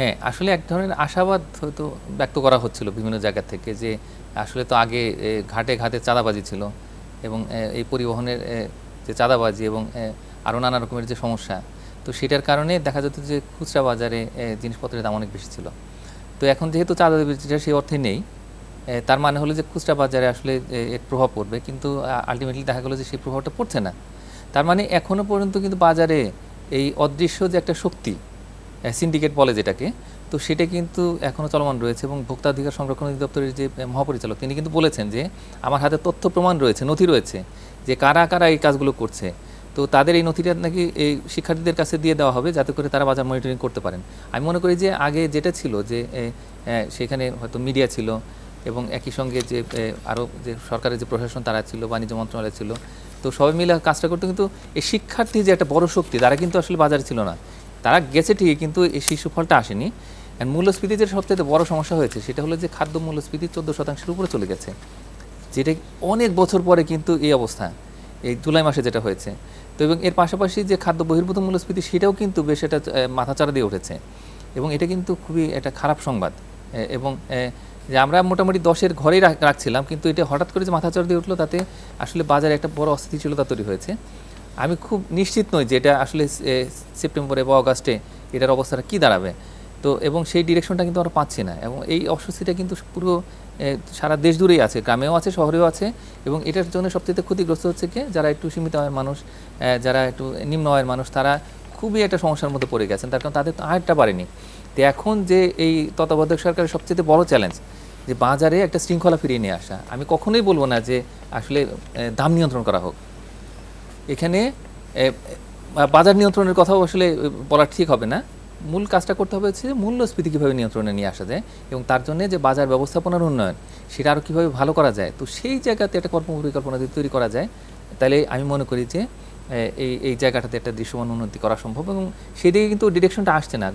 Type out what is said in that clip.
হ্যাঁ আসলে এক ধরনের আশাবাদ হয়তো ব্যক্ত করা হচ্ছিল বিভিন্ন জায়গা থেকে যে আসলে তো আগে ঘাটে ঘাটে চাঁদাবাজি ছিল এবং এই পরিবহনের যে চাঁদাবাজি এবং আরও নানা রকমের যে সমস্যা, তো সেটার কারণে দেখা যেত যে খুচরা বাজারে জিনিসপত্রের দাম অনেক বেশি ছিল। তো এখন যেহেতু চাঁদাবাজিটা সেই অর্থে নেই তার মানে হলো যে খুচরা বাজারে আসলে এর প্রভাব পড়বে কিন্তু আলটিমেটলি দেখা গেলো যে সেই প্রভাবটা পড়ছে না। তার মানে এখনও পর্যন্ত কিন্তু বাজারে এই অদৃশ্য যে একটা শক্তি সিন্ডিকেট বলে যেটাকে, তো সেটা কিন্তু এখনও চলমান রয়েছে এবং ভোক্তাধিকার সংরক্ষণ অধিদপ্তরের যে মহাপরিচালক, তিনি কিন্তু বলেছেন যে, আমার হাতে তথ্য প্রমাণ রয়েছে, নথি রয়েছে যে কারা কারা এই কাজগুলো করছে। তো তাদের এই নথিটা নাকি এই শিক্ষার্থীদের কাছে দিয়ে দেওয়া হবে যাতে করে তারা বাজার মনিটরিং করতে পারেন। আমি মনে করি যে, আগে যেটা ছিল যে সেখানে হয়তো মিডিয়া ছিল এবং একই সঙ্গে যে আরও যে সরকারের যে প্রশাসন তারা ছিল, বাণিজ্য মন্ত্রণালয় ছিল। তো সবাই মিলে কাজটা করতে কিন্তু এই শিক্ষার্থী যে একটা বড় শক্তি, তারা কিন্তু আসলে বাজারে ছিল না। তারা গেছে ঠিকই, কিন্তু এই শিশু ফলটা আসেনি। মূল্যস্ফীতি যে সবচেয়ে বড় সমস্যা হয়েছে, সেটা হলো যে খাদ্য মূল্যস্ফীতি চোদ্দ শতাংশের উপরে চলে গেছে। যেটা অনেক বছর পরে কিন্তু এই অবস্থা, এই জুলাই মাসে যেটা হয়েছে। তো এবং এর পাশাপাশি যে খাদ্য বহির্ভূত মূল্যস্ফীতি, সেটাও কিন্তু বেশ এটা মাথাচাড়া দিয়ে উঠেছে। এবং এটা কিন্তু খুবই একটা খারাপ সংবাদ। এবং যে আমরা মোটামুটি দশের ঘরেই রাখ- রাখছিলাম, কিন্তু এটা হঠাৎ করে যে মাথাচাড়া দিয়ে উঠল, তাতে আসলে বাজারে একটা বড় অস্থিতিশীলতা তৈরি হয়েছে। আমি খুব নিশ্চিত নই যে এটা আসলে সেপ্টেম্বরে বা অগাস্টে এটার অবস্থাটা কী দাঁড়াবে। তো, এবং সেই ডিরেকশনটা কিন্তু আমরা পাচ্ছি না। এবং এই অস্বস্তিটা কিন্তু পুরো সারা দেশ জুড়েই আছে, গ্রামেও আছে, শহরেও আছে, এবং এটার জন্য সবচেয়ে ক্ষতিগ্রস্ত হচ্ছে কি? যারা একটু সীমিত আয়ের মানুষ যারা একটু নিম্ন আয়ের মানুষ, তারা খুবই একটা সমস্যার মধ্যে পড়ে গেছেন। তার কারণ তাদের তো আয়টা বাড়েনি। তো এখন যে এই তত্ত্বাবধায়ক সরকারের সবচেয়ে বড় চ্যালেঞ্জ যে বাজারে একটা শৃঙ্খলা ফিরিয়ে নিয়ে আসা। আমি কখনোই বলব না যে আসলে দাম নিয়ন্ত্রণ করা হোক। এখানে বাজার নিয়ন্ত্রণের কথাও আসলে বলা ঠিক হবে না। মূল কাজটা করতে হবে হচ্ছে মূল্যস্ফীতি কীভাবে নিয়ন্ত্রণে নিয়ে আসা যায় এবং তার জন্য যে বাজার ব্যবস্থাপনার উন্নয়ন, সেটা আরও কীভাবে ভালো করা যায়। তো সেই জায়গাতে একটা কর্ম পরিকল্পনা যদি তৈরি করা যায়, তাহলে আমি মনে করি যে এই এই জায়গাটাতে একটা দৃশ্যমান উন্নতি করা সম্ভব এবং সেদিকে কিন্তু ডিরেকশনটা আসছে না।